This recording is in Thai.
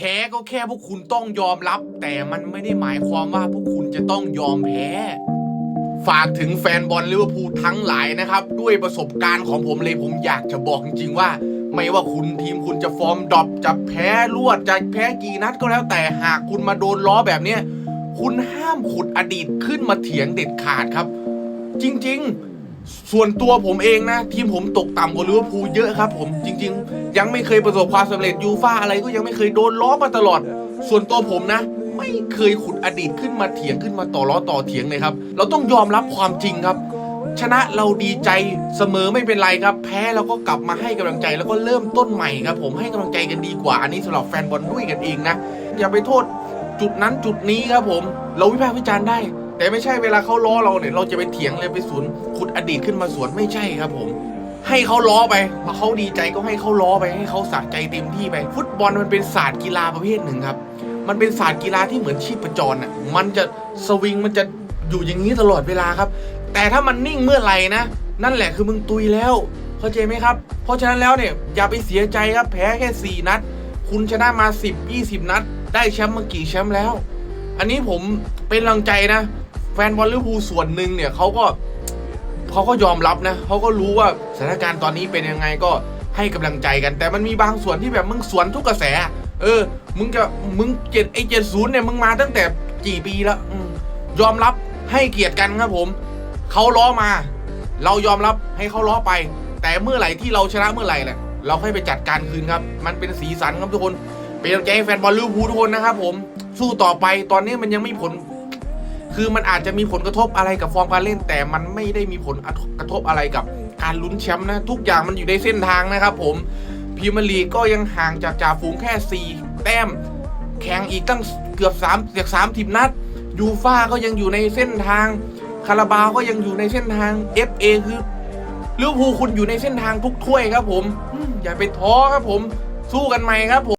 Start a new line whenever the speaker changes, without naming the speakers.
พ้ก็แค่พวกคุณต้องยอมรับ แต่มันไม่ได้หมายความว่าพวกคุณจะต้องยอมแพ้ ฝากถึงแฟนบอลลิเวอร์พูลทั้งหลายนะครับ ด้วยประสบการณ์ของผมเลยผมอยากจะบอกจริงๆว่า ไม่ว่าคุณทีมคุณจะฟอร์มดรอปจะแพ้รวดจะแพ้กี่นัดก็แล้วแต่หากคุณมาโดนล้อแบบเนี้ยคุณห้ามขุดอดีตขึ้นมาเถียงเด็ดขาดครับ จริง ๆ ส่วนตัวผมเองนะ ทีมผมตกต่ำกว่าลิเวอร์พูลเยอะครับผมจริง ๆ ยังไม่เคยประสบความสำเร็จยูฟ่าอะไรก็ยังไม่เคยโดนล้อมาตลอด ส่วนตัวผมนะ ไม่เคยขุดอดีตขึ้นมาเถียงขึ้นมาต่อล้อต่อเถียงเลยครับ เราต้องยอมรับความจริงครับ ชนะเราดีใจเสมอไม่เป็นไรครับ แพ้เราก็กลับมาให้กำลังใจแล้วก็เริ่มต้นใหม่ครับ ผมให้กำลังใจกันดีกว่าอันนี้สำหรับแฟนบอลด้วยกันเองนะอย่าไปโทษ จุดนั้นจุดนี้ครับผม เราวิพากษ์วิจารณ์ได้ แต่ไม่ใช่เวลาเขาล้อเราเนี่ยเราจะไปเถียงเลยไปสวนขุดอดีตขึ้นมาสวนไม่ใช่ครับผม ให้เขาล้อไปพอเขาดีใจก็ให้เขาล้อไปให้เขาสะใจเต็มที่ไป ฟุตบอลมันเป็นศาสตร์กีฬาประเภทหนึ่งครับ มันเป็นศาสตร์กีฬาที่เหมือนชีพจรอะมันจะสวิงมันจะอยู่อย่างนี้ตลอดเวลาครับ แต่ถ้ามันนิ่งเมื่อไหร่นะ นั่นแหละคือมึงตุยแล้วเข้าใจไหมครับ เพราะฉะนั้นแล้วเนี่ยอย่าไปเสียใจครับแพ้แค่ 4 นัด คุณชนะมา 10 20 นัด ได้แชมป์มากี่แชมป์แล้ว อันนี้ผมเป็นกำลังใจนะ แฟนบอลลิเวอร์พูลส่วนหนึ่งเนี่ยเขาก็เขาก็ยอมรับนะเขาก็รู้ว่าสถานการณ์ตอนนี้เป็นยังไงก็ให้กำลังใจกัน แต่มันมีบางส่วนที่แบบมึงสวนทุกกระแส เออ มึงจะมึงเจ็ดไอเจ็ดศูนย์เนี่ยมึงมาตั้งแต่กี่ปีแล้วอยอมรับให้เกียรติกันครับผมเขาล้อมา เรายอมรับให้เขาล้อไป แต่เมื่อไหร่ที่เราชนะเมื่อไหร่แหละเราค่อยไปจัดการคืนครับ มันเป็นสีสันครับทุกคนเป็นกำลังใจให้แฟนบอลลิเวอร์พูลทุกคนนะครับผมสู้ต่อไปตอนนี้มันยังไม่ผล คือมันอาจจะมีผลกระทบอะไรกับฟอร์มการเล่น แต่มันไม่ได้มีผลกระทบอะไรกับการลุ้นแชมป์นะ ทุกอย่างมันอยู่ในเส้นทางนะครับผมพรีเมียร์ลีกก็ยังห่างจากจ่าฝูงแค่ 4 แต้ม แข่งอีกตั้งเกือบ3เกือบ3ทีมนัดยูฟ่าก็ยังอยู่ในเส้นทางคาราบาวก็ยังอยู่ในเส้นทาง FA คือลิเวอร์พูลคุณอยู่ในเส้นทางทุกถ้วยครับผมอืมอย่าไปท้อครับผม สู้กันใหม่ครับผม